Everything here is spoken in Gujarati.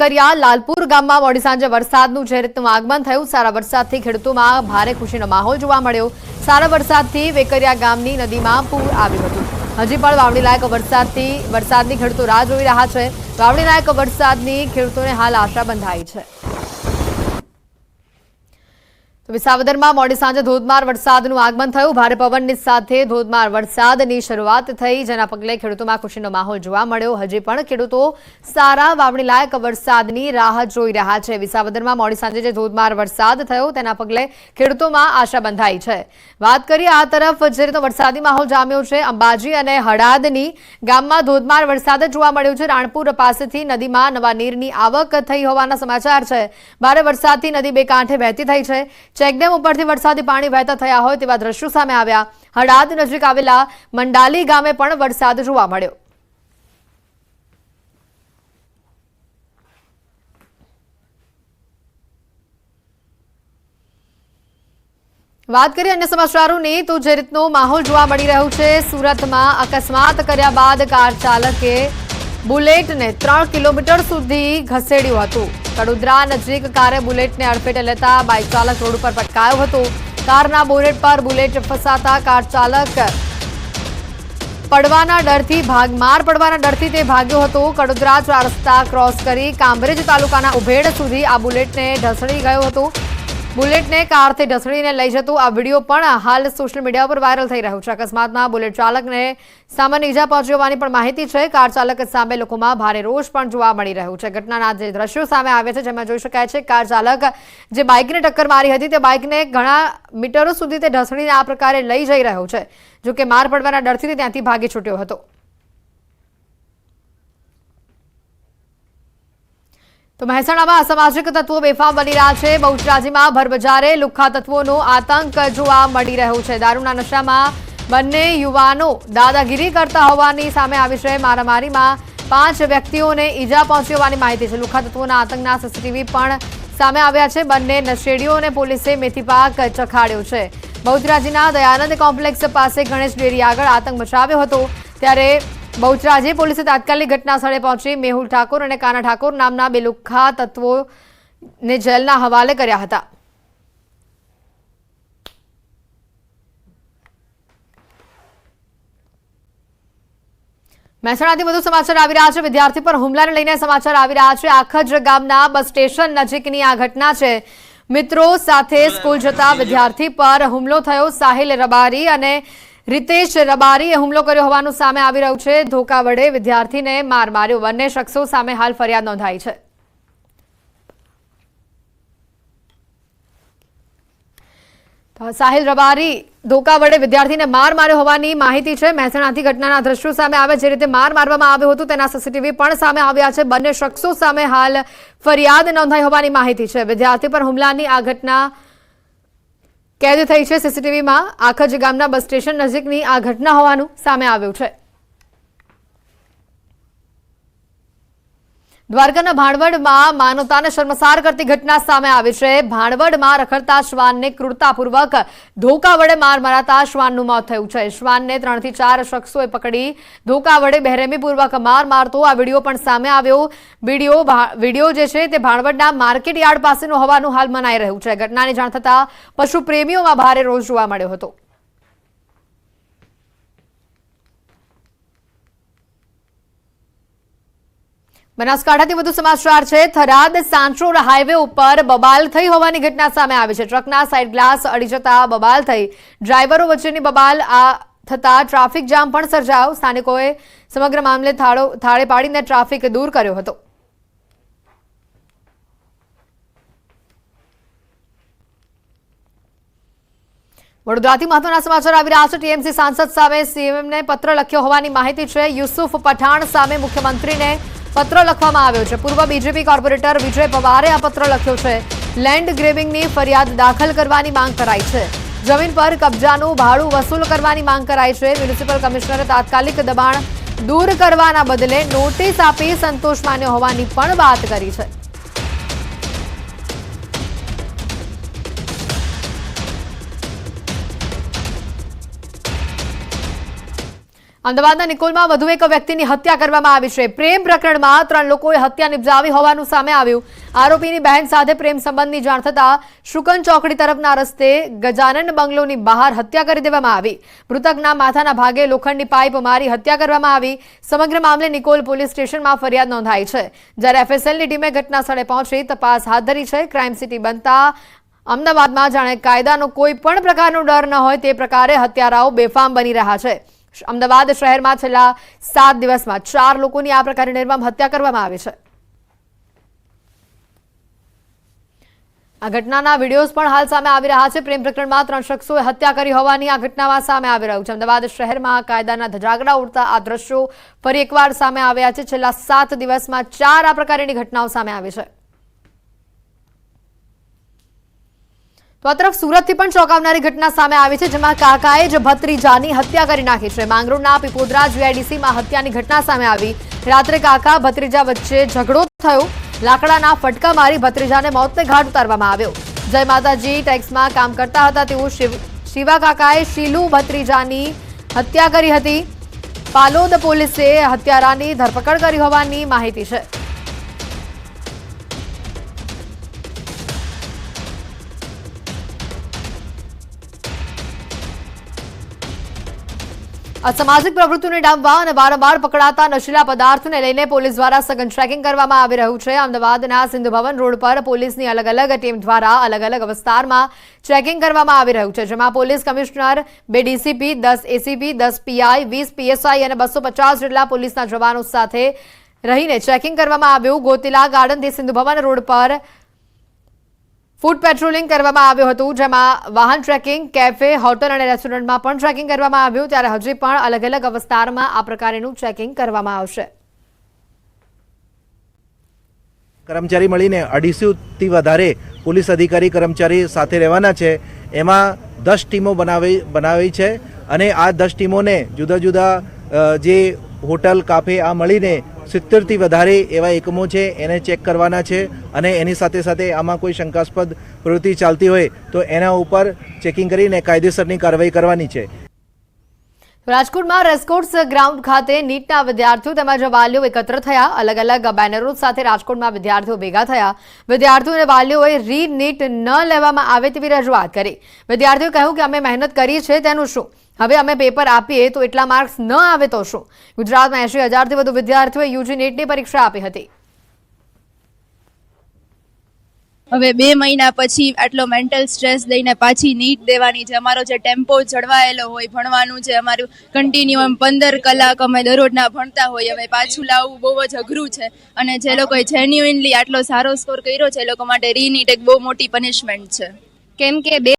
કરિયા લાલપુર ગામમાં મોડી સાંજે વરસાદનું જે રીતનું આગમન થયું, સારા વરસાદથી ખેડૂતોમાં ભારે ખુશીનો માહોલ જોવા મળ્યો. સારા વરસાદથી વેકરિયા ગામની નદીમાં પૂર આવ્યું હતું. હજી પણ વાવણી લાયક વરસાદથી, વરસાદની ખેડૂતો રાહ જોઈ રહ્યા છે. વાવણી લાયક વરસાદની ખેડૂતોને હાલ આશા બંધાઈ છે. તો વિસાવદરમાં મોડી સાંજે ધોધમાર વરસાદનું આગમન થયું. ભારે પવનની સાથે ધોધમાર વરસાદની શરૂઆત થઈ, જેના પગલે ખેડૂતોમાં ખુશીનો માહોલ જોવા મળ્યો. હજી પણ ખેડૂતો સારા વાવણી લાયક વરસાદની રાહ જોઈ રહ્યા છે. વિસાવદરમાં મોડી સાંજે જે ધોધમાર વરસાદ થયો, તેના પગલે ખેડૂતોમાં આશા બંધાઈ છે. વાત કરીએ આ તરફ, જે રીતનો વરસાદી માહોલ જામ્યો છે, અંબાજી અને હળાદની ગામમાં ધોધમાર વરસાદ જોવા મળ્યો છે. રાણપુર પાસેથી નદીમાં નવા નીરની આવક થઈ હોવાના સમાચાર છે. ભારે વરસાદથી નદી બે કાંઠે વહેતી થઈ છે. ચેકડેમ ઉપરથી વરસાદી પાણી વહેતા થયા હોય તેવા દ્રશ્યો સામે આવ્યા. હડાદ નજીક આવેલા મંડાલી ગામે પણ વરસાદ જોવા મળ્યો. વાત કરીએ અન્ય સમાચારોની, તો જે રીતનો માહોલ જોવા મળી રહ્યો છે, સુરતમાં અકસ્માત કર્યા બાદ કાર ચાલકે બુલેટને ત્રણ કિલોમીટર સુધી ઘસેડ્યું હતું. કડોદરા નજીક કારે બુલેટને અડફેટે લેતા બાઇક ચાલક રોડ ઉપર પટકાયો હતો. કારના બોનેટ પર બુલેટ ફસાતા કાર ચાલક પડવાના ડરથી ભાગ, માર પડવાના ડરથી તે ભાગ્યો હતો. કડોદરા ચાર રસ્તા ક્રોસ કરી કામરેજ તાલુકાના ઉભેડ સુધી આ બુલેટને ઢસડી ગયો હતો. બુલેટને કારથી ઢસડીને લઈ જતું આ વીડિયો પણ હાલ સોશિયલ મીડિયા પર વાયરલ થઈ રહ્યો છે. અકસ્માતમાં બુલેટ ચાલકને સામાન્ય ઈજા પહોંચી હોવાની પણ માહિતી છે. કાર ચાલક સામે લોકોમાં ભારે રોષ પણ જોવા મળી રહ્યો છે. ઘટનાના જે દ્રશ્યો સામે આવ્યા છે, જેમાં જોઈ શકાય છે, કાર ચાલક જે બાઇકને ટક્કર મારી હતી, તે બાઇકને ઘણા મીટરો સુધી તે ઢસડીને આ પ્રકારે લઈ જઈ રહ્યો છે. જો કે માર પડવાના ડરથી ત્યાંથી ભાગી છૂટ્યો હતો. તો મહેસાણામાં અસામાજિક તત્વો બેફામ બની રહ્યા છે. બહુચરાજીમાં ભરબજારે લુખ્ખા તત્વોનો આતંક જોવા મળી રહ્યો છે. દારૂના નશામાં બંને યુવાનો દાદાગીરી કરતા હોવાની સામે આવી છે. મારામારીમાં પાંચ વ્યક્તિઓને ઈજા પહોંચી હોવાની માહિતી છે. લુખ્ખા તત્વોના આતંકના સીસીટીવી પણ સામે આવ્યા છે. બંને નશેડીઓને પોલીસે મેથીપાક ચખાડ્યો છે. બહુચરાજીના દયાનંદ કોમ્પ્લેક્સ પાસે ગણેશ ડેરી આગળ આતંક મચાવ્યો હતો. ત્યારે બહુચરાજી પોલીસે તાત્કાલિક ઘટના પહોંચી મેહુલ ઠાકોર અને કાના ઠાકોર નામના બે લુખ્ખા તત્વોને જેલના હવાલે કર્યા હતા. મહેસાણાથી વધુ સમાચાર આવી રહ્યા છે. વિદ્યાર્થી પર હુમલાને લઈને સમાચાર આવી રહ્યા છે. આખજ ગામના બસ સ્ટેશન નજીકની આ ઘટના છે. મિત્રો સાથે સ્કૂલ જતા વિદ્યાર્થી પર હુમલો થયો. સાહિલ રબારી અને રિતેશ રબારીએ હુમલો કર્યો હોવાનું સામે આવી રહ્યું છે. ધોકા વડે વિદ્યાર્થીને માર માર્યો. બંને શખ્સો સામે હાલ ફરિયાદ નોંધાઈ છે. સાહિલ રબારી ધોકા વડે વિદ્યાર્થીને માર માર્યો હોવાની માહિતી છે. મહેસાણાથી ઘટનાના દ્રશ્યો સામે આવે જે રીતે માર મારવામાં આવ્યો હતું તેના સીસીટીવી પણ સામે આવ્યા છે. બંને શખ્સો સામે હાલ ફરિયાદ નોંધાઈ હોવાની માહિતી છે. વિદ્યાર્થી પર હુમલાની આ ઘટના કેદ થઈ છે સીસીટીવીમાં. આખજ ગામના બસ સ્ટેશન નજીકની આ ઘટના હોવાનું સામે આવ્યું છે. દ્વારકાના ભાણવડમાં માનવતાને શર્મસાર કરતી ઘટના સામે આવી છે. ભાણવડમાં રખડતા શ્વાનને ક્રૂરતાપૂર્વક ધોકા વડે માર મરાતા શ્વાનનું મોત થયું છે. શ્વાનને ત્રણથી ચાર શખ્સોએ પકડી ધોકા વડે બેરહેમીપૂર્વક માર મારતો આ વીડિયો પણ સામે આવ્યો. વીડિયો વીડિયો જે છે તે ભાણવડના માર્કેટ યાર્ડ પાસેનો હોવાનું હાલ મનાઈ રહ્યું છે. ઘટનાની જાણ થતાં પશુ પ્રેમીઓમાં ભારે રોષ જોવા મળ્યો હતો. બનાસકાંઠાથી વધુ સમાચાર છે. થરાદ સાંચોર હાઈવે ઉપર બબાલ થઈ હોવાની ઘટના સામે આવી છે. ટ્રકના સાઇડ ગ્લાસ અડી જતા બબાલ થઈ ડ્રાઈવરો વચ્ચેની બબાલ આ થતા ટ્રાફિક જામ પણ સર્જાયો. સ્થાનિકોએ સમગ્ર મામલે થાળો થાળે પાડીને ટ્રાફિક દૂર કર્યો હતો. વડોદરાથી મહત્વના સમાચાર આવી રહ્યા છે. ટીએમસી સાંસદ સામે સીએમને પત્ર લખ્યો હોવાની માહિતી છે. યુસુફ પઠાણ સામે મુખ્યમંત્રીને પત્ર લખવામાં આવ્યો છે. પૂર્વ બીજેપી કોર્પોરેટર વિજય પવારે આ પત્ર લખ્યો છે. લેન્ડ ગ્રેબિંગની ફરિયાદ દાખલ કરવાની માંગ કરાઈ છે. જમીન પર કબજાનું ભાડું વસૂલ કરવાની માંગ કરાઈ છે. મ્યુનિસિપલ કમિશનરે તાત્કાલિક દબાણ દૂર કરવાના બદલે નોટિસ આપી સંતોષ માન્યો હોવાની પણ વાત કરી છે. અમદાવાદના નિકોલમાં વધુ એક વ્યક્તિની હત્યા કરવામાં આવી છે. પ્રેમ પ્રકરણમાં ત્રણ લોકોએ હત્યા નિપજાવી હોવાનું સામે આવ્યું. આરોપીની બહેન સાથે પ્રેમ સંબંધની જાણ થતાં શુકન ચોકડી તરફના રસ્તે ગજાનન બંગલોની બહાર હત્યા કરી દેવામાં આવી. મૃતકના માથાના ભાગે લોખંડની પાઇપ મારી હત્યા કરવામાં આવી. સમગ્ર મામલે નિકોલ પોલીસ સ્ટેશનમાં ફરિયાદ નોંધાઈ છે. જ્યારે એફએસએલની ટીમે ઘટના સ્થળે પહોંચી તપાસ હાથ ધરી છે. ક્રાઇમ સિટી બનતા અમદાવાદમાં જાણે કાયદાનો કોઈ પણ પ્રકારનો ડર ન હોય તે પ્રકારે હત્યારાઓ બેફામ બની રહ્યા છે. અમદાવાદ શહેરમાં છેલ્લા સાત દિવસમાં ચાર લોકોની આ પ્રકારે નિર્મમ હત્યા કરવામાં આવી છે. આ ઘટનાના વિડીયોઝ પણ હાલ સામે આવી રહ્યા છે. પ્રેમ પ્રકરણમાં ત્રણ શખ્સોએ હત્યા કરી હોવાની આ ઘટનામાં સામે આવી રહ્યું છે. અમદાવાદ શહેરમાં કાયદાના ધજાગડા ઉડતા આ દ્રશ્યો ફરી એકવાર સામે આવ્યા છે. છેલ્લા સાત દિવસમાં ચાર આ પ્રકારની ઘટનાઓ સામે આવી છે. તો તરફ સુરતથી પણ ચોંકાવનારી ઘટના સામે આવી છે, જેમાં કાકાએ જ ભત્રીજાની હત્યા કરી નાખી છે. માંગરોળના પીપોદરા જીઆઈડીસીમાં હત્યાની ઘટના સામે આવી. રાત્રે કાકા ભત્રીજા વચ્ચે ઝઘડો થયો. લાકડાના ફટકા મારી ભત્રીજાને મોતને ઘાટ ઉતારવામાં આવ્યો. જય માતાજી, ટેક્સમાં કામ કરતા હતા શિવ, શિવા કાકાએ શીલુ ભત્રીજાની હત્યા કરી હતી. પાલોદ પોલીસે હત્યારાની ધરપકડ કરી હોવાની માહિતી છે. અસામાજિક પ્રવૃત્તિઓને ડામવા અને વારંવાર પકડાતા નશીલા પદાર્થને લઈને પોલીસ દ્વારા સઘન ટ્રેકિંગ કરવામાં આવી રહ્યું છે. અમદાવાદના સિંધુ ભવન રોડ પર પોલીસની અલગ અલગ ટીમ દ્વારા અલગ અલગ વિસ્તારમાં ચેકિંગ કરવામાં આવી રહ્યું છે, જેમાં પોલીસ કમિશનર, બે ડીસીપી, દસ એસીપી, દસ પીઆઈ, વીસ પીએસઆઈ અને બસો પચાસ જેટલા પોલીસના જવાનો સાથે રહીને ચેકિંગ કરવામાં આવ્યું. ગોતિલા ગાર્ડનથી સિંધુ ભવન રોડ પર ફૂડ પેટ્રોલિંગ કરવામાં આવ્યું હતું, જેમાં વાહન ટ્રેકિંગ, કેફે, હોટલ અને રેસ્ટોરન્ટમાં પણ ટ્રેકિંગ કરવામાં આવ્યું. ત્યારે હજી પણ અલગ અલગ વિસ્તારમાં આ પ્રકારેનું ચેકિંગ કરવામાં આવશે. કર્મચારી મળીને અઢીસોથી વધારે પોલીસ અધિકારી કર્મચારી સાથે રહેવાના છે. એમાં દસ ટીમો બનાવી બનાવી છે અને આ દસ ટીમોને જુદા જુદા જે હોટલ, કાફે આ મળીને સિત્તેરથી વધારે એવા એકમો છે, એને ચેક કરવાના છે અને એની સાથે સાથે આમાં કોઈ શંકાસ્પદ પ્રવૃત્તિ ચાલતી હોય તો એના ઉપર ચેકિંગ કરીને કાયદેસરની કાર્યવાહી કરવાની છે. રાજકોટમાં રેસકોર્સ ગ્રાઉન્ડ ખાતે નીટના વિદ્યાર્થીઓ તેમજ વાલીઓ એકત્ર થયા. અલગ અલગ બેનરો સાથે રાજકોટમાં વિદ્યાર્થીઓ ભેગા થયા. વિદ્યાર્થીઓ અને વાલીઓએ રી નીટ ન લેવામાં આવે તેવી રજૂઆત કરી. વિદ્યાર્થીઓએ કહ્યું કે અમે મહેનત કરી છે તેનું શું? હવે અમે પેપર આપીએ તો એટલા માર્ક્સ ન આવે તો શું? ગુજરાતમાં એંશી હજારથી વધુ વિદ્યાર્થીઓએ યુજી નીટની પરીક્ષા આપી હતી. હવે બે મહિના પછી આટલો મેન્ટલ સ્ટ્રેસ દઈને પાછી નીટ દેવાની છે અમારો જે ટેમ્પો જળવાયેલો હોય, ભણવાનું છે અમારું કન્ટિન્યુ એમ પંદર કલાક અમે દરરોજના ભણતા હોય હવે પાછું લાવવું બહુ જ અઘરું છે. અને જે લોકોએ જેન્યુઇનલી આટલો સારો સ્કોર કર્યો છે, એ લોકો માટે રીનીટ એક બહુ મોટી પનિશમેન્ટ છે. કેમ કે બે